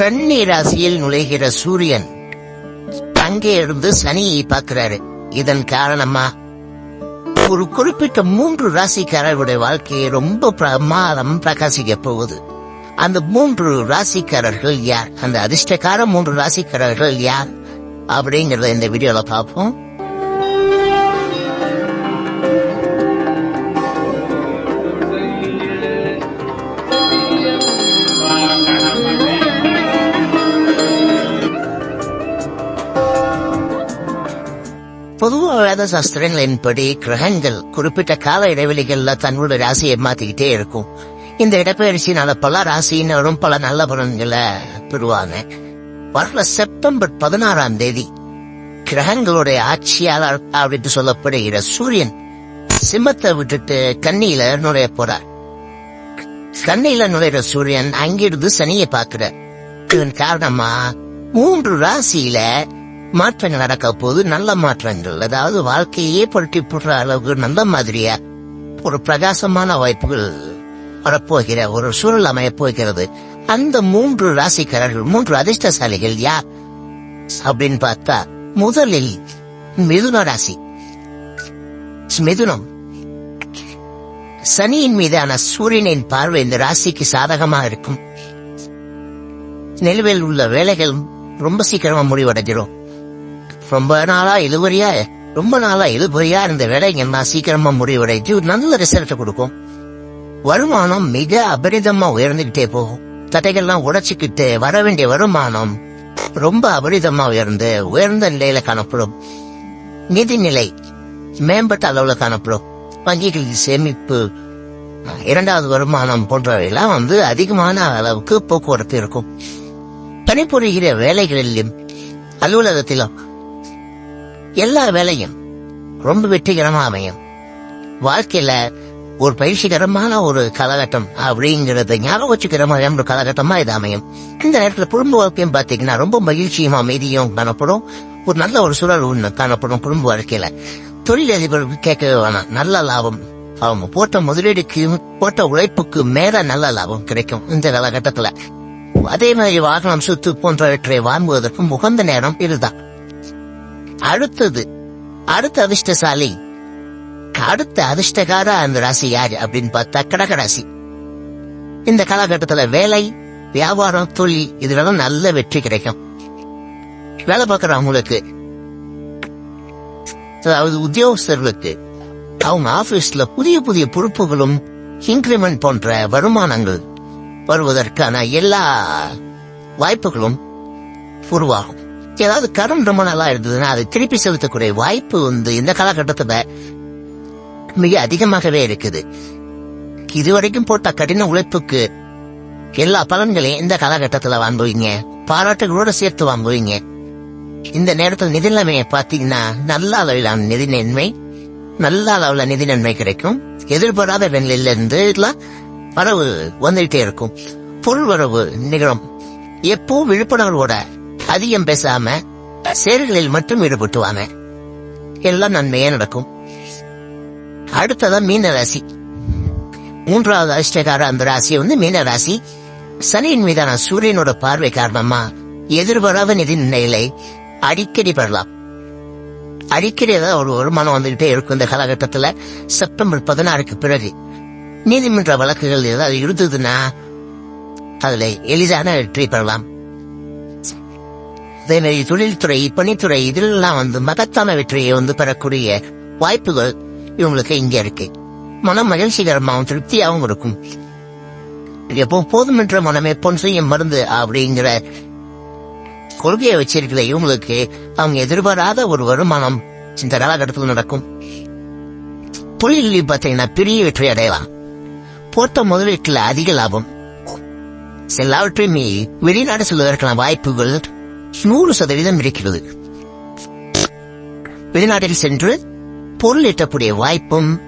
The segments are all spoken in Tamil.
கன்னி ராசியில் நுழைகிற சூரியன் அங்கே இருந்து சனியை பார்க்கிறாரு. இதன் காரணமா? ஒரு குறிப்பிட்ட மூன்று ராசிக்காரர்களுடைய வாழ்க்கையை ரொம்ப பிரமாதம் பிரகாசிக்க போகுது. அந்த மூன்று ராசிக்காரர்கள் யார்? அந்த அதிர்ஷ்டக்கார மூன்று ராசிக்காரர்கள் யார்? அப்படிங்கறத இந்த வீடியோல பார்ப்போம். வேத சாஸ்திரங்களின்படி கிரகங்கள் குறிப்பிட்ட கால இடைவெளிகள்ல தன்னோட ராசியை மாத்திக்கிட்டே இருக்கும். இந்த இடப்பெயர்ச்சினால பல ராசியினரும் பல நல்ல பலன்களை பெறுவாங்க. வரல செப்டம்பர் பதினாறாம் தேதி கிரகங்களுடைய ஆட்சியாளர் அப்படின்னு சொல்லப்படுகிற சூரியன் சிம்மத்தை விட்டுட்டு கண்ணியில நுழைய போறார். கண்ணில நுழைற சூரியன் அங்கிருந்து சனியை பாக்குறார் இதன் காரணமா மூன்று ராசியில மாற்றங்கள் நடக்க போது நல்ல மாற்றங்கள். அதாவது வாழ்க்கையே புரட்டி போடுற அளவுக்கு நல்ல மாதிரியா? ஒரு பிரகாசமான வாய்ப்புகள் வரப்போகிற ஒரு சூழல் அமைய போகிறது. அந்த மூன்று ராசிக்காரர்கள் மூன்று அதிர்ஷ்டசாலிகள் யார்? அப்படின்னு பார்த்தா முதலில் மிதுன ராசி. மிதுனம். சனியின் மீதான சூரியனின் பார்வை இந்த ராசிக்கு சாதகமாக இருக்கும். நிலுவையில் உள்ள வேலைகள் ரொம்ப சீக்கிரமா முடிவடைஞ்சிடும் ரொம்ப நாளா இழுவரியா ரொம்ப நாளா இழுபறியா இருந்த வேலைங்கன்னா எல்லாம் சீக்கிரமா முடிவடைஞ்சு ஒரு நல்ல ரிசல்ட் கொடுக்கும். வருமானம் மிக அபரிதமா உயர்ந்துகிட்டே போகும். தடைகள்லாம் உடைச்சுக்கிட்டு வர வேண்டிய வருமானம் ரொம்ப அபரிதமா உயர்ந்து உயர்ந்த நிலையில காணப்படும். நிதிநிலை மேம்பட்ட அளவுல காணப்படும். வங்கிகளில் சேமிப்பு இரண்டாவது வருமானம் போன்றவையெல்லாம் வந்து அதிகமான அளவுக்கு போக்குவரத்து இருக்கும். பணிபுரிகிற வேலைகளிலும் அலுவலகத்திலும் எல்லா வேலையும் ரொம்ப வெற்றிகரமா அமையும். வாழ்க்கையில ஒரு பயிற்சிகரமான ஒரு காலகட்டம் அப்படிங்கறத ஞாபகம் வச்சுக்கிற மாதிரியான ஒரு காலகட்டமா இது அமையும். இந்த நேரத்துல குடும்ப வாழ்க்கையும் பாத்தீங்கன்னா ரொம்ப மகிழ்ச்சியும் அமைதியும் காணப்படும். ஒரு நல்ல ஒரு சூழல் ஒண்ணு காணப்படும் குடும்ப வாழ்க்கையில. தொழிலதிபர் கேட்கவே வேணாம். நல்ல லாபம். அவங்க போட்ட முதலீடுக்கு போட்ட உழைப்புக்கு மேல நல்ல லாபம் கிடைக்கும் இந்த காலகட்டத்துல. அதே மாதிரி வாகனம் சுத்து போன்றவற்றை வாங்குவதற்கும் உகந்த நேரம் இதுதான். அடுத்தது அடுத்த அதிர்ஷ்டசாலி. அடுத்த அதிர்ஷ்டகாரா அந்த ராசி யாரு அப்படின்னு பார்த்தா கடக ராசி. இந்த காலகட்டத்துல வேலை வியாபாரம் தொழில் இதுலதான் நல்ல வெற்றி கிடைக்கும். வேலை பார்க்கறவங்களுக்கு அதாவது உத்தியோகஸ்தர்களுக்கு அவங்க ஆபீஸ்ல புதிய புதிய பொறுப்புகளும் இன்கிரிமெண்ட் போன்ற வருமானங்கள் வருவதற்கான எல்லா வாய்ப்புகளும் உருவாகும். ஏதாவது கடன் ரொம்ப நல்லா இருந்ததுன்னா அதை திருப்பி செலுத்தக்கூடிய வாய்ப்பு வந்து இந்த காலகட்டத்துல மிக அதிகமாகவே இருக்குது. இதுவரைக்கும் போட்ட கடின உழைப்புக்கு எல்லா பலன்களையும் இந்த காலகட்டத்துல வாங்குவீங்க. பாராட்டுகளோட சேர்த்து வாங்குவீங்க. இந்த நேரத்தில் நிதி நிலைமையை பாத்தீங்கன்னா நல்ல அளவிலான நிதி நன்மை நல்ல அளவுல நிதி நன்மை கிடைக்கும். எதிர்பாராத வெண்ணில இருந்து வரவு வந்துகிட்டே இருக்கும். பொருள் வரவு நிகழும். எப்போ விழிப்புணர்வோட அதிகம் பேசாம செயல்களில் மட்டும் ஈடுபட்டுவாங்க எல்லாம் நன்மையே நடக்கும். அடுத்ததான் மீன ராசி மூன்றாவது அதிர்ஷ்டக்கார அந்த ராசி வந்து மீன ராசி சனியின் மீதான சூரியனோட பார்வை காரணமா எதிர்பாராத நிதி நிலைகளை அடிக்கடி பெறலாம். அடிக்கடி ஏதாவது ஒரு வருமானம் வந்துகிட்டே இருக்கும் இந்த காலகட்டத்தில். செப்டம்பர் பதினாறுக்கு பிறகு நீதிமன்ற வழக்குகள் ஏதாவது இருந்ததுன்னா அதுல எளிதான வெற்றி பெறலாம். அதே தொழில்துறை பணித்துறை இதெல்லாம் வந்து மகத்தான வெற்றியை வந்து பெறக்கூடிய வாய்ப்புகள் இவங்களுக்கு இங்க இருக்கு. மனம் மகிழ்ச்சிகரமாகவும் திருப்தியாகவும் இருக்கும். எப்போ போதுமென்ற மனமே பொன் செய்யும் மருந்து அப்படிங்கிற கொள்கையை வச்சிருக்கிற இவங்களுக்கு அவங்க எதிர்பாராத ஒரு வருமானம் இந்த காலகட்டத்தில் நடக்கும். தொழிலில் பார்த்தீங்கன்னா பெரிய வெற்றி அடையலாம். போட்ட முதலீட்டில் அதிக லாபம். எல்லாவற்றையுமே வெளிநாடு செல்வதற்கான வாய்ப்புகள் நூறு சதவீதம் இருக்கிறது. வெளிநாட்டில் சென்று பொருள் ஈட்டக்கூடிய வாய்ப்பும்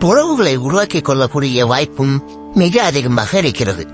உறவுகளை உருவாக்கிக் கொள்ளக்கூடிய வாய்ப்பும் மிக அதிகமாக இருக்கிறது.